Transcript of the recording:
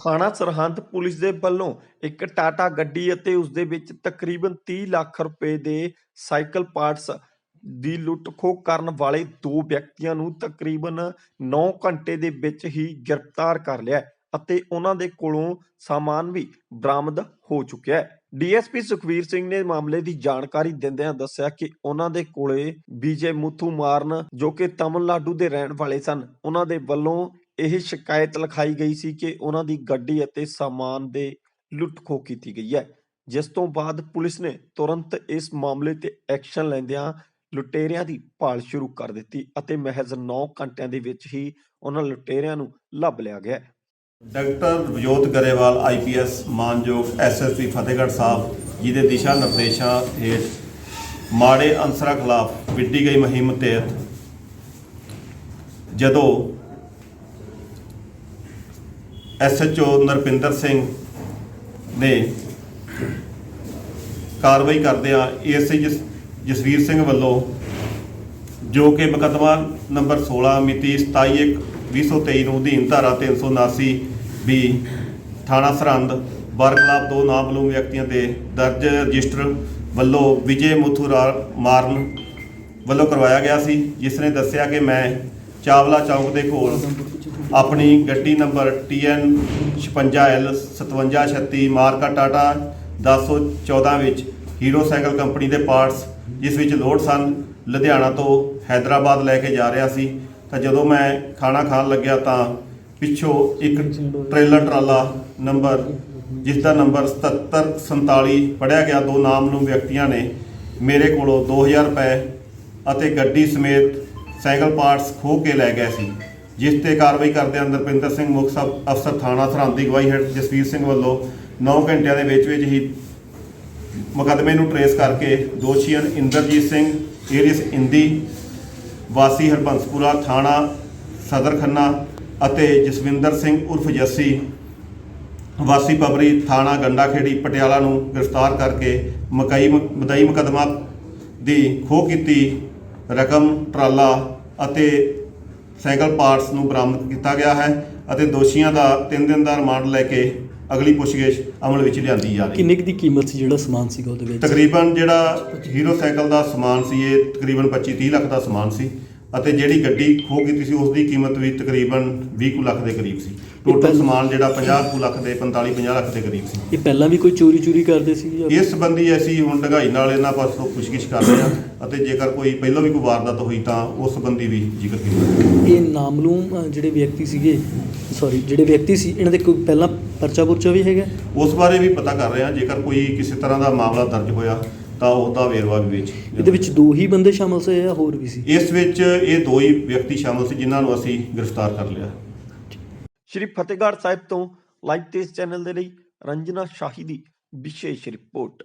ਥਾਣਾ ਸਰਹੰਦ ਪੁਲਿਸ ਦੇ ਵੱਲੋਂ ਇੱਕ ਟਾਟਾ ਗੱਡੀ ਅਤੇ ਉਸ ਦੇ ਵਿੱਚ ਤਕਰੀਬਨ 30 ਲੱਖ ਰੁਪਏ ਦੇ ਸਾਈਕਲ ਪਾਰਟਸ ਦੀ ਲੁੱਟ ਖੋਹ ਕਰਨ ਵਾਲੇ ਦੋ ਵਿਅਕਤੀਆਂ ਨੂੰ ਤਕਰੀਬਨ 9 ਘੰਟੇ ਦੇ ਵਿੱਚ ਹੀ ਗ੍ਰਿਫਤਾਰ ਕਰ ਲਿਆ ਅਤੇ ਉਹਨਾਂ ਦੇ ਕੋਲੋਂ ਸਾਮਾਨ ਵੀ ਬਰਾਮਦ ਹੋ ਚੁੱਕਿਆ ਹੈ। ਡੀਐਸਪੀ ਸੁਖਵੀਰ ਸਿੰਘ ਨੇ ਮਾਮਲੇ ਦੀ ਜਾਣਕਾਰੀ ਦਿੰਦਿਆਂ ਦੱਸਿਆ ਕਿ ਉਹਨਾਂ ਦੇ ਕੋਲੇ ਵਿਜੇ ਮੁੱਥੂ ਮਾਰਨ ਜੋ ਕਿ ਤਮਿਲਨਾਡੂ ਦੇ ਰਹਿਣ ਵਾਲੇ ਸਨ, ਉਹਨਾਂ ਦੇ ਵੱਲੋਂ ਇਹ ਸ਼ਿਕਾਇਤ ਲਿਖਾਈ ਗਈ ਸੀ ਕਿ ਉਹਨਾਂ ਦੀ ਗੱਡੀ ਅਤੇ ਸਾਮਾਨ ਦੇ ਲੁੱਟ ਖੋਹ ਕੀਤੀ ਗਈ ਹੈ। ਜਿਸ ਤੋਂ ਬਾਅਦ ਪੁਲਿਸ ਨੇ ਤੁਰੰਤ ਇਸ ਮਾਮਲੇ ਤੇ ਐਕਸ਼ਨ ਲੈਂਦਿਆਂ ਲੁਟੇਰਿਆਂ ਦੀ ਭਾਲ ਸ਼ੁਰੂ ਕਰ ਦਿੱਤੀ ਅਤੇ ਮਹਿਜ਼ 9 ਘੰਟਿਆਂ ਦੇ ਵਿੱਚ ਹੀ ਉਹਨਾਂ ਲੁਟੇਰਿਆਂ ਨੂੰ ਲੱਭ ਲਿਆ ਗਿਆ ਡਾਕਟਰ ਵਿਜੋਤ ਗਰੇਵਾਲ ਆਈਪੀਐਸ ਮਾਨਯੋਗ ਐਸਐਸਪੀ ਫਤਿਹਗੜ੍ਹ ਸਾਹਿਬ ਜੀ ਦੇ ਦਿਸ਼ਾ ਨਿਰਦੇਸ਼ਾਂ ਹੇਠ ਮਾੜੇ ਅਨਸਰਾਂ ਖਿਲਾਫ ਵਿੱਢੀ ਗਈ ਮੁਹਿੰਮ ਤਹਿਤ ਜਦੋਂ ਐਸਐਚਓ ਨਰਪਿੰਦਰ ਸਿੰਘ ਨੇ ਕਾਰਵਾਈ ਕਰਦਿਆਂ ਏਐਸਆਈ ਜਸ, ਜਸਵੀਰ ਸਿੰਘ ਵੱਲੋਂ ਜੋ ਕਿ ਮੁਕੱਦਮਾ ਨੰਬਰ 16 ਮਿਤੀ 27/1/2023 ਨੂੰ ਅਧੀਨ ਧਾਰਾ 379 ਵੀ ਥਾਣਾ ਸਰਹੰਦ ਬਰਖਲਾਫ ਦੋ ਨਾਮਲੂਮ ਵਿਅਕਤੀਆਂ ਤੇ ਦਰਜ ਰਜਿਸਟਰ ਵੱਲੋਂ ਵਿਜੇ ਮੁਥੂਰਾ ਮਾਰਨ ਵੱਲੋਂ ਕਰਵਾਇਆ ਗਿਆ ਸੀ, ਜਿਸ ਨੇ ਦੱਸਿਆ ਕਿ ਮੈਂ ਚਾਵਲਾ ਚੌਂਕ ਦੇ ਕੋਲ ਆਪਣੀ ਗੱਡੀ ਨੰਬਰ TN 56L 5736 ਮਾਰਕਾ ਟਾਟਾ 1014 ਵਿੱਚ ਹੀਰੋ ਸਾਈਕਲ ਕੰਪਨੀ ਦੇ ਪਾਰਟਸ, ਜਿਸ ਵਿੱਚ ਲੋਡ ਸਨ, ਲੁਧਿਆਣਾ ਤੋਂ ਹੈਦਰਾਬਾਦ ਲੈ ਕੇ ਜਾ ਰਿਹਾ ਸੀ। ਤਾਂ ਜਦੋਂ ਮੈਂ ਖਾਣਾ ਖਾਣ ਲੱਗਿਆ ਤਾਂ ਪਿੱਛੋਂ ਇੱਕ ਟ੍ਰੇਲਰ ਟਰਾਲਾ ਨੰਬਰ, ਜਿਸ ਦਾ ਨੰਬਰ 7747 ਪੜਿਆ ਗਿਆ, ਦੋ ਨਾਮਲੂਮ ਵਿਅਕਤੀਆਂ ਨੇ ਮੇਰੇ ਕੋਲੋਂ 2000 ਰੁਪਏ ਅਤੇ ਗੱਡੀ ਸਮੇਤ ਸਾਈਕਲ ਪਾਰਟਸ ਖੋਹ ਕੇ ਲੈ ਗਏ ਸੀ, ਜਿਸ ਤੇ ਕਾਰਵਾਈ ਕਰਦੇ ਅੰਦਰਪਿੰਦਰ ਸਿੰਘ ਮੁੱਖ ਸਬ ਅਫਸਰ ਥਾਣਾ ਸਰਹੰਦ ਦੀ ਅਗਵਾਈ ਹੇਠ ਜਸਵੀਰ ਸਿੰਘ ਵੱਲੋਂ 9 ਘੰਟਿਆਂ ਦੇ ਵਿੱਚ ਵਿੱਚ ਹੀ ਮੁਕੱਦਮੇ ਨੂੰ ਟਰੇਸ ਕਰਕੇ ਦੋਸ਼ੀਆਂ ਇੰਦਰਜੀਤ ਸਿੰਘ ਏਰੀਸ ਇੰਦੀ ਵਾਸੀ ਹਰਬੰਸਪੁਰਾ ਥਾਣਾ ਸਦਰ ਖੰਨਾ ਅਤੇ ਜਸਵਿੰਦਰ ਸਿੰਘ ਉਰਫ ਜੱਸੀ ਵਾਸੀ ਪਬਰੀ ਥਾਣਾ ਗੰਡਾਖੇੜੀ ਪਟਿਆਲਾ ਨੂੰ ਗ੍ਰਿਫਤਾਰ ਕਰਕੇ ਮਕਈ ਮਦਈ ਮੁਕੱਦਮਾ ਦੀ ਖੋਹ ਕੀਤੀ, ਰਕਮ, ਟਰਾਲਾ ਅਤੇ ਸਾਈਕਲ ਪਾਰਟਸ ਨੂੰ ਬਰਾਮਦ ਕੀਤਾ ਗਿਆ ਹੈ ਅਤੇ ਦੋਸ਼ੀਆਂ ਦਾ 3 ਦਿਨ ਦਾ ਰਿਮਾਂਡ ਲੈ ਕੇ ਅਗਲੀ ਪੁੱਛਗਿੱਛ ਅਮਲ ਵਿੱਚ ਲਿਆਂਦੀ ਜਾ ਰਹੀ ਹੈ। ਕਿੰਨੇ ਕੁ ਦੀ ਕੀਮਤ ਸੀ ਜਿਹੜਾ ਸਮਾਨ ਸੀਗਾ ਉਹਦੇ ਵਿੱਚ? ਤਕਰੀਬਨ ਜਿਹੜਾ ਹੀਰੋ ਸਾਈਕਲ ਦਾ ਸਮਾਨ ਸੀ ਇਹ ਤਕਰੀਬਨ 25-30 ਲੱਖ ਦਾ ਸਮਾਨ ਸੀ। ਅਤੇ ਜਿਹੜੀ ਗੱਡੀ ਖੋਹ ਕੀਤੀ ਸੀ ਉਸ ਦੀ ਕੀਮਤ ਵੀ ਤਕਰੀਬਨ 20 ਕੁ ਲੱਖ ਦੇ ਕਰੀਬ ਸੀ। ਟੋਟਲ ਸਮਾਨ ਜਿਹੜਾ 50 ਕੁ ਲੱਖ ਦੇ 45-50 ਲੱਖ ਦੇ ਕਰੀਬ ਸੀ। ਇਹ ਪਹਿਲਾਂ ਵੀ ਕੋਈ ਚੋਰੀ ਚੋਰੀ ਕਰਦੇ ਸੀ ਜਾਂ ਇਸ ਸੰਬੰਧੀ ਅਸੀਂ ਹੁਣ ਢਗਾਈ ਨਾਲ ਇਹਨਾਂ ਪਾਸੋਂ ਪੁੱਛਗਿੱਛ ਕਰ ਰਹੇ ਹਾਂ ਅਤੇ ਜੇਕਰ ਕੋਈ ਪਹਿਲਾਂ ਵੀ ਕੋਈ ਵਾਰਦਾਤ ਹੋਈ ਤਾਂ ਉਸ ਸੰਬੰਧੀ ਵੀ ਜ਼ਿਕਰ ਕੀਤਾ ਇਹ ਨਾਮਲੂਮ ਅ, ਜਿਹੜੇ ਵਿਅਕਤੀ ਸੀਗੇ ਸੌਰੀ ਜਿਹੜੇ ਵਿਅਕਤੀ ਸੀ ਇਹਨਾਂ ਦੇ ਕੋਈ ਪਹਿਲਾਂ ਪਰਚਾ ਪੁਰਚਾ ਵੀ ਹੈਗਾ? ਉਸ ਬਾਰੇ ਵੀ ਪਤਾ ਕਰ ਰਹੇ ਹਾਂ ਜੇਕਰ ਕੋਈ ਕਿਸੇ ਤਰ੍ਹਾਂ ਦਾ ਮਾਮਲਾ ਦਰਜ ਹੋਇਆ ਤਾਂ ਉਹਦਾ ਵੇਰਵਾ ਵੀ ਵਿੱਚ ਇਹਦੇ ਵਿੱਚ ਦੋ ਹੀ ਬੰਦੇ ਸ਼ਾਮਲ ਸੀ ਜਾਂ ਹੋਰ ਵੀ ਸੀ? ਇਸ ਵਿੱਚ ਇਹ ਦੋ ਹੀ ਵਿਅਕਤੀ ਸ਼ਾਮਲ ਸੀ ਜਿਨ੍ਹਾਂ ਨੂੰ ਅਸੀਂ ਗ੍ਰਿਫਤਾਰ ਕਰ ਲਿਆ। ਸ਼੍ਰੀ ਫਤਿਹਗੜ੍ਹ ਸਾਹਿਬ ਤੋਂ ਲਾਈਵ ਤੇ ਇਸ ਚੈਨਲ ਦੇ ਲਈ ਰੰਜਨਾ ਸ਼ਾਹੀ ਦੀ ਵਿਸ਼ੇਸ਼ ਰਿਪੋਰਟ।